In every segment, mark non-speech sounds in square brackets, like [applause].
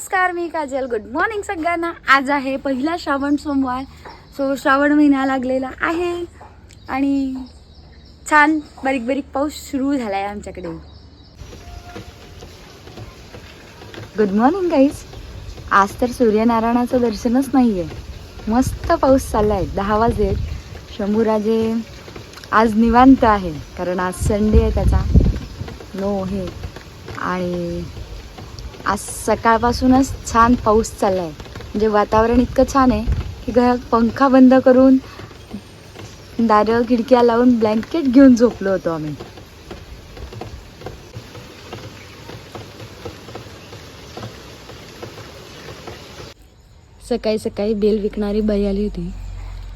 नमस्कार मी Kajal. Good morning सगळ्यांना. आज आहे पहिला श्रावण सोमवार. सो श्रावण महिना लागलेला आहे. आणि छान बारीक बारीक पाऊस सुरू झाला आहे आमच्याकडे. गुड मॉर्निंग गाईज आज तर सूर्यनारायणाचं दर्शनच नाही आहे मस्त पाऊस चालला आहे दहा वाजेत शंभूराजे आज निवांत आहे. कारण आज संडे आहे त्याचा. नो हे. आणि आज सकाळपासूनच छान पाऊस चालला आहे म्हणजे वातावरण इतकं छान आहे की घरात पंखा बंद करून दारं खिडक्या लावून ब्लँकेट घेऊन झोपलो होतो आम्ही. सकाळी सकाळी बेल विकणारी बाई आली होती.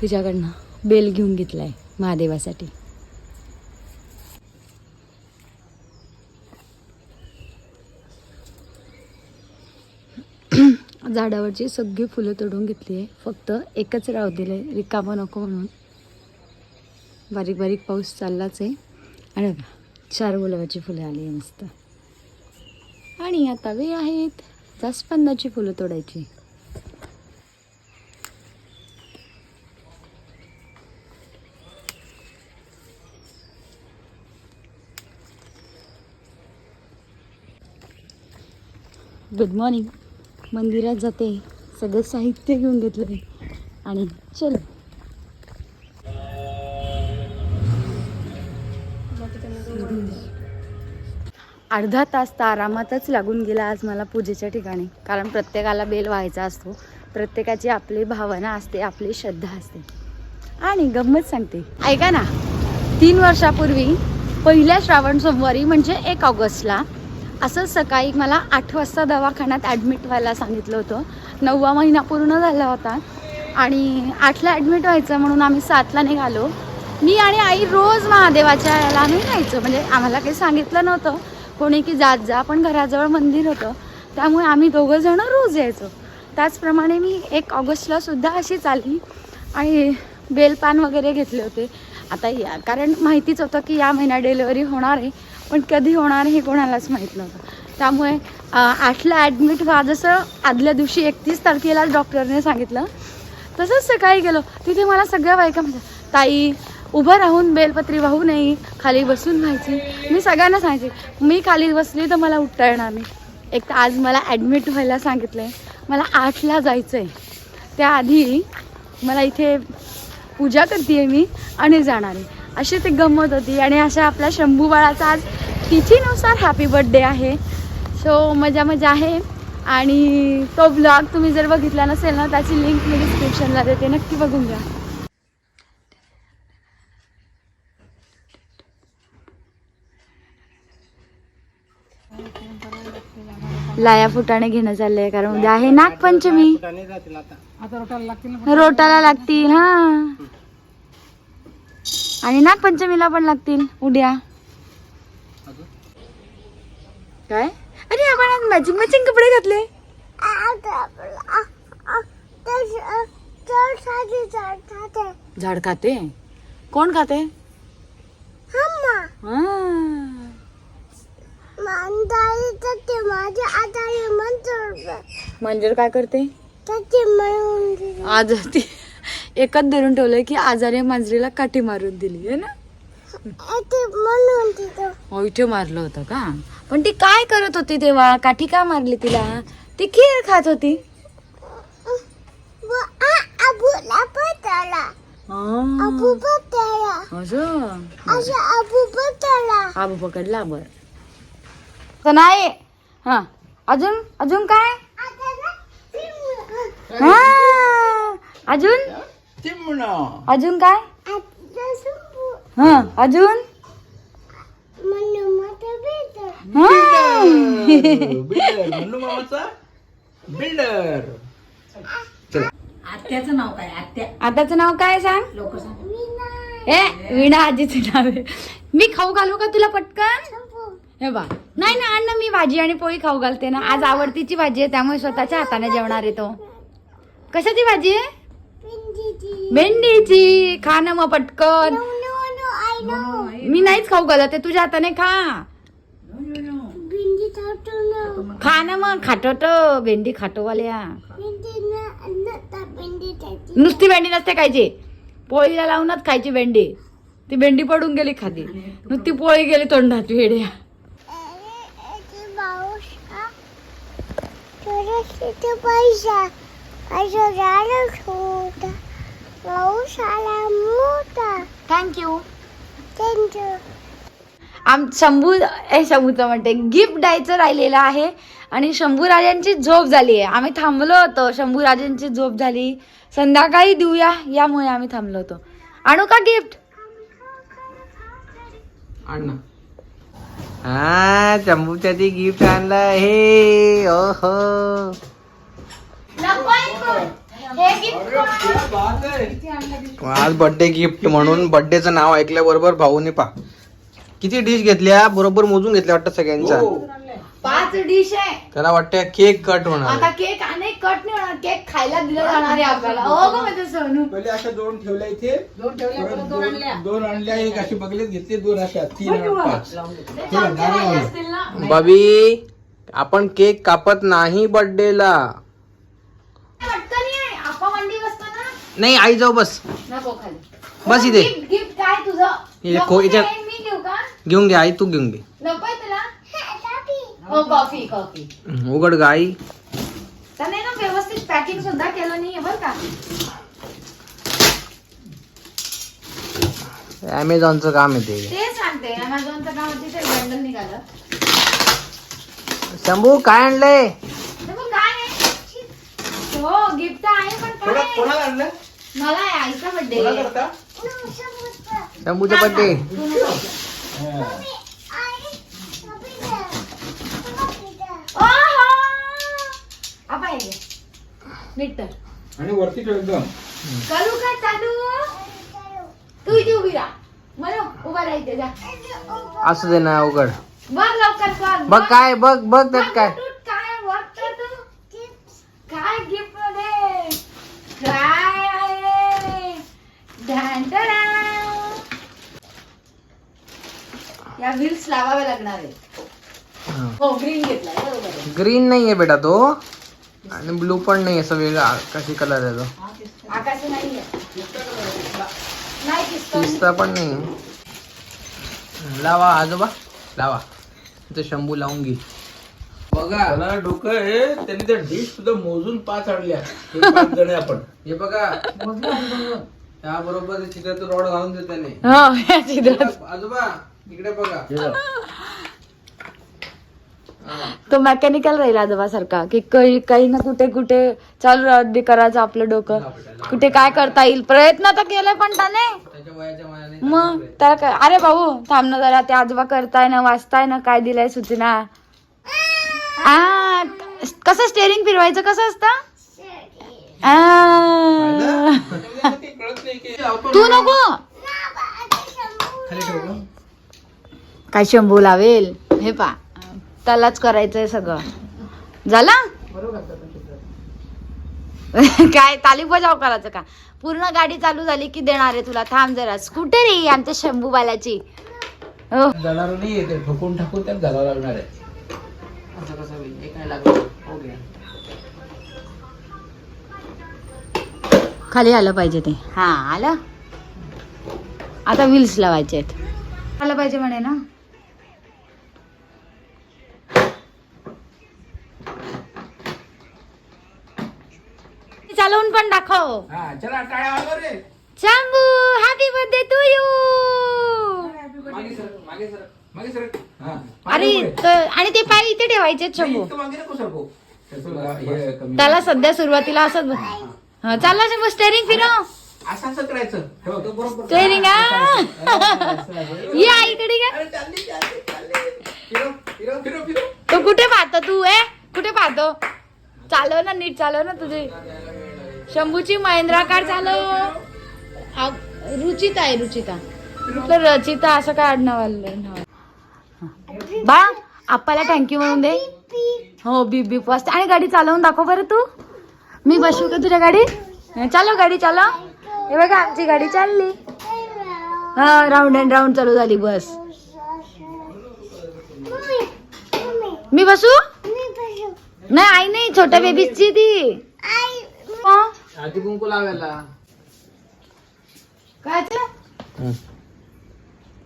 तिच्याकडनं बेल घेऊन घेतला आहे महादेवासाठी. झाडावरची सगळी फुलं तोडून घेतली आहे. फक्त एकच राहू दिले रिकामं नको म्हणून. बारीक बारीक पाऊस चाललाच आहे. आणि चार गुलाबाची फुलं आली आहे मस्त. आणि आता वेळ आहेत जास्वंदाची फुलं तोडायची. गुड मॉर्निंग मंदिरात जाते. सगळं साहित्य घेऊन घेतलं आणि चल. अर्धा तास तर आरामातच लागून गेला आज मला पूजेच्या ठिकाणी. कारण प्रत्येकाला बेल व्हायचा असतो. प्रत्येकाची आपली भावना असते आपली श्रद्धा असते. आणि गंमत सांगते. ऐका ना. तीन वर्षापूर्वी पहिल्या श्रावण सोमवारी म्हणजे एक ऑगस्टला असं सकाळी मला आठ वाजता दवाखान्यात ॲडमिट व्हायला सांगितलं होतं. नववा महिना पूर्ण झाला होता. आणि आठला ॲडमिट व्हायचं म्हणून आम्ही सातला निघालो. मी आणि आई रोज महादेवाच्या याला आम्ही जायचो म्हणजे आम्हाला काही सांगितलं नव्हतं. कोणी की जात जा पण घराजवळ मंदिर होतं. त्यामुळे आम्ही दोघं जण रोज यायचो. त्याचप्रमाणे मी एक ऑगस्टला सुद्धा अशीच आली आणि बेलपान वगैरे घेतले होते. आता या कारण माहितीच होतं की या महिन्यात डिलेवरी होणार आहे. पण कधी होणार हे कोणालाच माहीत नव्हतं. त्यामुळे आठला ॲडमिट व्हा. जसं आदल्या दिवशी एकतीस तारखेला डॉक्टरने सांगितलं तसंच सकाळी गेलो. तिथे मला सगळ्या बायका म्हणतात ताई उभं राहून बेलपत्री वाहू नाही खाली बसून व्हायची. मी सगळ्यांना सांगायचे मी खाली बसली तर मला उठता येणार नाही. एक तर आज मला ॲडमिट व्हायला सांगितलं आहे मला आठला जायचं आहे त्याआधी मला इथे पूजा करते आहे मी आणि जाणार आहे. अशी ती गंमत होती. आणि अशा आपल्या शंभू बाळाचा आज तिथीनुसार हॅपी बर्थडे आहे. सो मजा मजा आहे. आणि तो ब्लॉग तुम्ही जर बघितला नसेल ना त्याची लिंक मी डिस्क्रिप्शनला देते. नक्की बघून घ्या. लाया फुटाणे घेणं चाललंय कारण उद्या आहे नागपंचमी. रोटाला लागतील हा. आणि नागपंचमीला पण लागतील. उद्या. काय? अरे आपण मॅचिंग मॅचिंग कपडे घातले. झाड खाते. कोण खाते? हा. मंजर काय करते? आज ती एकच धरून ठेवलंय की आजारी मांजरीला काठी मारून दिली आहे ना? हो इथे मारलं होतं का? पण ती काय करत होती तेव्हा? काठी का मारली तिला? ती खीर खात होती. आबू पकडला बर. नाही. हा. अजून? अजून काय? हा. अजून? अजून काय? हा अजून? हा. बिल्डर. आत्याचं नाव काय? आत्या. आताचं नाव काय सांग? लोक सांग. ए विणा आजीचं नाव आहे. मी खाऊ घालू का तुला पटकन? हे बा. नाही ना अण्णा मी भाजी आणि पोळी खाऊ घालते ना. आज आवडतीची भाजी आहे त्यामुळे स्वतःच्या हाताने जेवणार आहे तो. कशाची भाजी आहे? भेंडीची खा ना मग पटकन. मी नाहीच खाऊ घालत आहे. तुझ्या हाताने खा. No, no, no. खा ना मग. खातो तो. भेंडी खातो वाल्या नुसती भेंडी नसते खायची. पोळीला लावूनच खायची भेंडी. ती भेंडी पडून गेली खाली. नुसती पोळी गेली तोंडात वेड्या. पैसा. थँक्यू आम शंभू ए शंभूचं म्हणते गिफ्ट द्यायचं राहिलेलं आहे आणि शंभू राजांची झोप झाली आहे. आम्ही थांबलो होतो शंभू राजांची झोप झाली. संध्याकाळी देऊया यामुळे आम्ही थांबलो होतो. आणू का गिफ्ट आण हा चंबूच्या ती गिफ्ट आणलं हे ओहो. आज बर्थडे गिफ्ट म्हणून बर्थडेचं नाव ऐकल्याबरोबर भाऊने पा किती डिश घेतल्या? बरोबर मोजून घेतल्या वाटतं सगळ्यांचा पाच डिश आहे. त्याला वाटतं केक कट होणार आता. केक अनेक कट नाही होणार केक खायला दिलं जाणार आहे आपल्याला. हो का माझं सोनू. पहिले अशा दोन ठेवल्या इथे. परत दोन दोन आणल्या. एक अशी बघलेत घेतली दोन अशा तीन आणि पाच. असतील ना? बबी आपण केक कापत नाही बर्थडेला वाटतं नाही आहे आपा मंडी बसतो ना नाही आई जाऊ बस. नको खाली. बस इथे. गिफ्ट गिफ्ट काय तुझं? इथे नको खो- इथे- नाही, मी घेऊ का? घेऊन घे आई तू घेऊन घे. नकोय तुला? हो कॉफी कॉफी हम्म, उघड ग आई. त्याने ना व्यवस्थित पॅकिंग सुद्धा केलं नाहीये बरं का. अमेझॉनचं काम आहे ते. ते सांगते अमेझॉनचं काम तिथे बंडल निघालं. शंभू काय आणलंय? तर मग काय आहे? हो गिफ्ट आहे पण कोणाला आणलं मला आईचा कोणा करता? शंभूचा हे. मीटर आणि वरती ठेव एकदम. करू का चालू? तू इथे उभी राहा. मला उभा राहायचं जा. असू दे ना उघड बघ लवकर कर बघ काय बघ बघ त्यात काय. तू काय बघतो तू काय गिफ्ट काय आहे ढांढरा. या व्हील्स लावावे लागणार आहेत हो ग्रीन घेतलाय बरोबर आहे. ग्रीन नाही आहे बेटा तो आणि ब्लू पण नाही असं वेगळा कशी कलर आहे तो आकाशी नाही आहे नाही पिस्तूल. पिस्ता पण नाही लावा आजोबा लावा इथे शंभू लावून घे बघा. त्याला डोकं आहे त्यांनी त्या डिश सुद्धा मोजून पाच आणल्या. हे पाच जण आपण. हे बघा. त्या बरोबर चित्रात रॉड घालून देत त्याने. हो चित्रात. आजोबा इकडे बघा. तो मेकॅनिकल राहील आजोबा सारखा की काही काही ना कुठे कुठे चालू राहू दे करायचं आपलं डोकं. कुठे काय करता येईल? प्रयत्न तर केलाय पण त्याने. त्याच्या वयाच्या मनाने मग त्याला काय अरे भाऊ थांब ना जरा ते आजोबा करताय ना वाचताय ना काय दिलाय सूचना. आ कसं स्टेरिंग फिरवायचं कसं असतं? आ. ते कळत नाही की तू नको. खाली ठेव गं. काय शंभू लावेल? हे पा त्यालाच करायचंय सगळं. झाला? काय ताली बजाव करायचं का? पूर्ण गाडी चालू झाली की देणार आहे तुला. थांब जरा. स्कूटर आहे आमच्या हो नाही ते ठोकून ठाकून त्यात घालावं लागणार आहे. कसं होईल एक नाही लागलं? हो गया. खाली आलं पाहिजे ते. हा आलं? आता व्हील्स लावायचे आहेत. आलं पाहिजे म्हणे ना? चालवून पण दाखव. हा चला Shambhu happy birthday to you मागे सर हा. अरे त- आणि ते पाय इथे ठेवायचे शंभू इतकं मागे नको सरकू. त्याचं हे कमी. त्याला सध्या सुरुवातीला असंच हा, चालला शंभू स्टेरिंग फिरव. असं असं करायचं. ठेव तो बरोबर. स्टेरिंग या इकडे घ्या अरे चालली चालली चालली. फिरव फिरव फिरव फिरव. तो कुठे पाहतो तू ए? कुठे पाहतो? चालव ना नीट चालव ना तुझी. शंभूची महिंद्रा कार चालव. आ- रुचिता आहे रुचिता. तर रचिता असं काय आडनाव आलं नाव बा आप्पाला थँक्यू म्हणून दे. हो बीप बीप वाजते आणि गाडी चालवून दाखव बरं तू. मी बसू का तुझ्या गाडी चालव गाडी चालव. हे बघा आमची गाडी चालली. हा राऊंड अँड राऊंड चालू झाली बस. मी बसू? नाही आई नाही छोट्या बेबीची ती. हं? कुंकू लावायला. काय?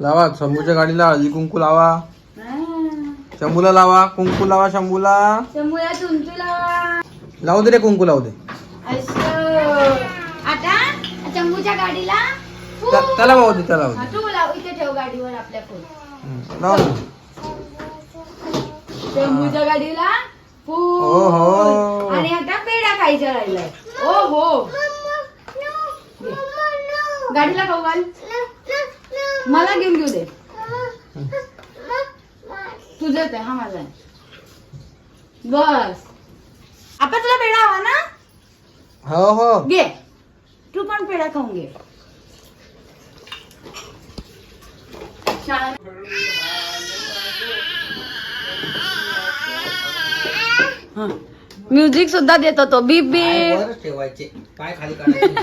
लावा शंभूच्या गाडीला हळदी कुंकू लावा. शंभूला लावा कुंकू लावा शंभूला. शंभूला तुमचूला लावू. दे रे कुंकू लावू दे. आता शंभूच्या गाडीला. त्या- त्याला वाहू दे त्याला वाहू हा, तू लाव इथे ठेव गाडीवर आपल्या फोन. दे हम्म, लाव ना. शंभूच्या गाडीला फूल. आणि आता पेढा खायचा राहिलाय. ओ हो गाडीला खाऊ घाल. मला घेऊन घेऊ दे. तुझं आहे हा माझा आहे. बस. आपण तुला पेढा हवा ना? हो हो. घे. तू पण पेढा खाऊन घे. म्युझिक सुद्धा देत होतो बीप बीप. वरच ठेवायचे. पाय खाली काढायचे.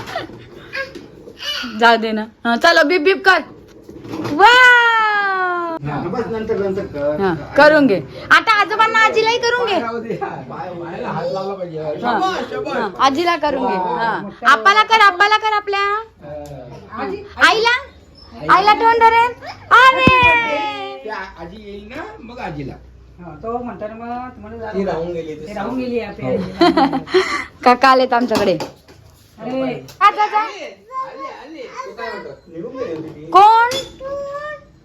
[laughs] जाऊ दे ना. हा, चलो बीप बीप कर. वा! बस नंतर नंतर कर. हा, करून घे. आता आजोबांना आजीलाही करून घे. राहू दे. पाय- पायाला हात लावला पाहिजे. हा, शाबास, शाबास. हा, आजीला करून घे. हा. आपाला कर आपाला कर आपल्या. आईला? आईला तोंड धरेल अरे ते आ- आजी येईल ना मग आजीला. तो म्हणताना मग तुम्हाला ती राहून गेली ते राहून गेली आपली काका आलेत आमच्याकडे? अरे. आ, जा, जा. तू काय म्हणतो? निघून गेली होती ती. कोण?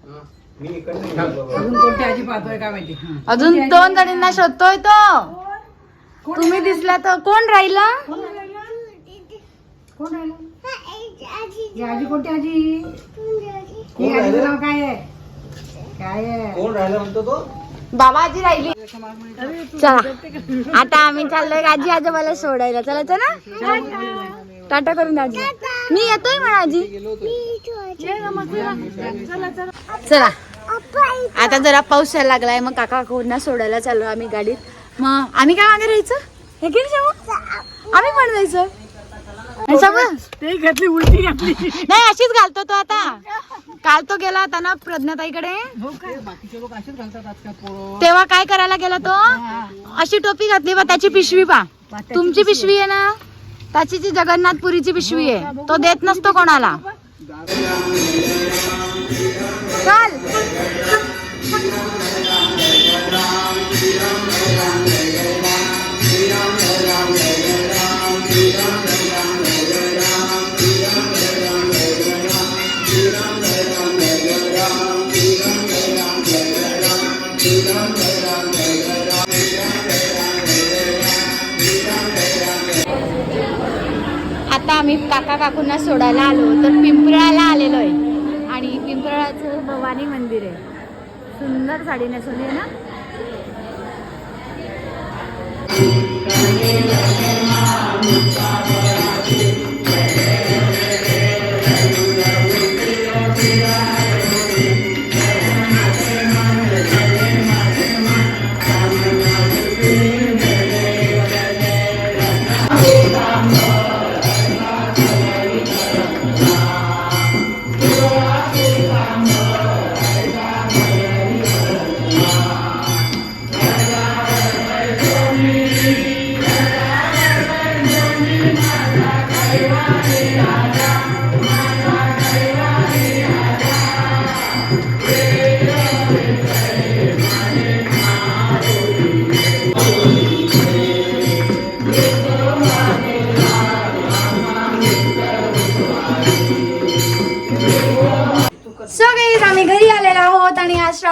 हा. अजून कोणती आजी पाहतोय काय माहिती. अजून दोन जणींना शोधतोय तो. तुम्ही दिसला तर कोण राहिला? कोण राहिलं? आजी ही आजी कोणती आजी? कोण ही आजीचं राहिलं? नाव काय आहे? काय आहे? कोण राहिला म्हणतो तो? बाबाजी राहिली. चला. आता आम्ही चाललोय आजी आजोबाला सोडायला. चलायचं ना? टाटा करून द्या आजी. मी येतोय म्हणा आजी. चला. आता जरा पाऊस यायला लागलाय मग काका काकूंना सोडायला चाललो आम्ही गाडीत. मग आम्ही काय मागे राहायचं? हे की? आम्ही पण जायचं. ते घातली उलटी घातली. नाही अशीच घालतो तो आता. काल तो गेला होता ना प्रज्ञाताईकडे. बाकीचे लोक असेच घालतात आजकाल पोरं. तेव्हा काय करायला गेला तो? अशी टोपी घातली बा त्याची पिशवी पा तुमची पिशवी. आहे ना? त्याची जी जगन्नाथपुरीची पिशवी आहे. तो देत नसतो कोणाला. चाल. आम्ही काका काकूंना सोडायला आलो तर पिंपळाला आलेलो आहे. आणि पिंपळाचं भवानी मंदिर आहे. सुंदर साडी नेसवली आहे ना.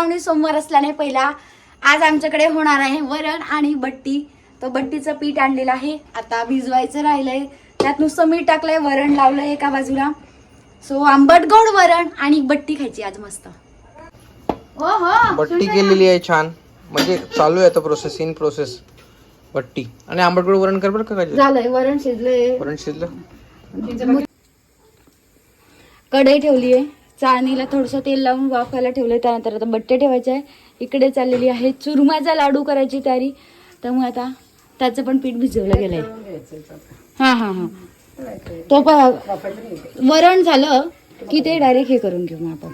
श्रावणी सोमवार असल्याने पहिला आज आमच्याकडे होणार आहे वरण आणि बट्टी. तो बट्टीचं पीठ आणलेलं आहे. आता भिजवायचं राहिलंय. त्यात नुसतं मीठ टाकलंय वरण लावलंय एका बाजूला. सो आंबट गोड वरण आणि बट्टी खायची आज मस्त. हो हो. बट्टी केलेली आहे छान. म्हणजे चालू आहे आता प्रोसेस इन प्रोसेस बट्टी. आणि आंबटगोड वरण कर बरं का? झालंय वरण शिजलंय. वरण शिजलं? कढई ठेवली आहे चाळणीला थोडंसं तेल लावून वाफायला ठेवलं आहे त्यानंतर आता बट्टे ठेवायचे आहे. इकडे चाललेली आहे चुरमाचा लाडू करायची तयारी. त्यामुळे आता त्याचं पण पीठ भिजवलं गेलं आहे हां हां हां. तो पण वरण झालं की ते डायरेक्ट हे करून घेऊ मग आपण.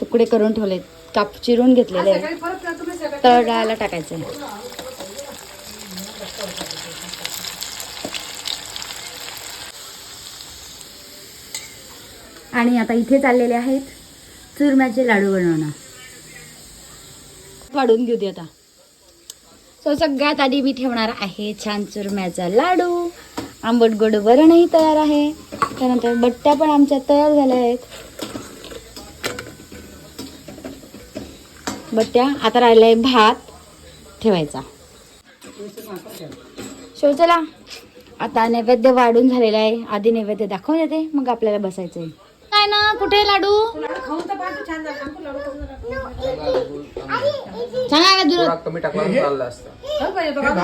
तुकडे करून ठेवलेत. काप चिरून घेतलेले आहे. तळायला टाकायचं आहे. आणि आता इथे चाललेले आहेत चुरम्याचे लाडू बनवणं वाढून घेऊ दे आता. सो सगळ्यात आधी मी ठेवणार आहे छान चुरम्याचा लाडू. आंबट गोड वरणही तयार आहे. त्यानंतर बट्ट्या पण आमच्या तयार झाल्या आहेत. बट्ट्या. आता राहिलाय भात ठेवायचा. शो चला. आता नैवेद्य वाढून झालेला आहे. आधी नैवेद्य दाखवून देते. मग आपल्याला बसायचंय. काय ना? कुठे लाडू?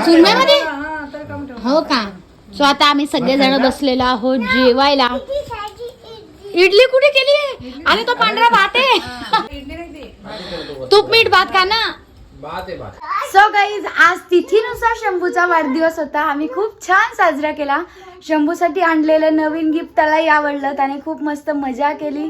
चुरम्यामध्ये हा. हो का? सो आता आम्ही सगळेजण बसलेलो आहोत जेवायला. इडली कुठे केली आणि तो पांढरा भात आहे. इडली नाही ती. तूप मीठ भात का ना सो गाईज आज तिथीनुसार शंभूचा वाढदिवस होता. आम्ही खूप छान साजरा केला. शंभूसाठी आणलेलं नवीन गिफ्ट त्यालाही आवडलं. त्याने खूप मस्त मजा केली.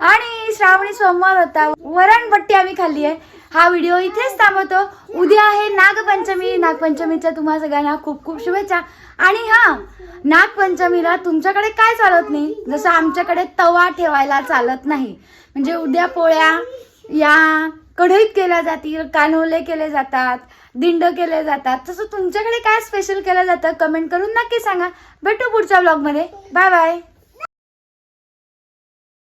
आणि श्रावणी सोमवार होता. वरणपट्टी आम्ही खाल्ली आहे. हा व्हिडिओ इथेच थांबवतो. उद्या आहे नागपंचमी. नागपंचमीच्या तुम्हा सगळ्यांना खूप खूप शुभेच्छा. आणि हा नागपंचमीला तुमच्याकडे काय चालत नाही? जसं आमच्याकडे तवा ठेवायला चालत नाही. म्हणजे उद्या पोळ्या या कढईत केल्या जातील कान्होले केले जातात दिंड केले जातात. तसं तुमच्याकडे काय स्पेशल केलं जातं कमेंट करून नक्की सांगा. भेटू पुढच्या ब्लॉगमध्ये बाय बाय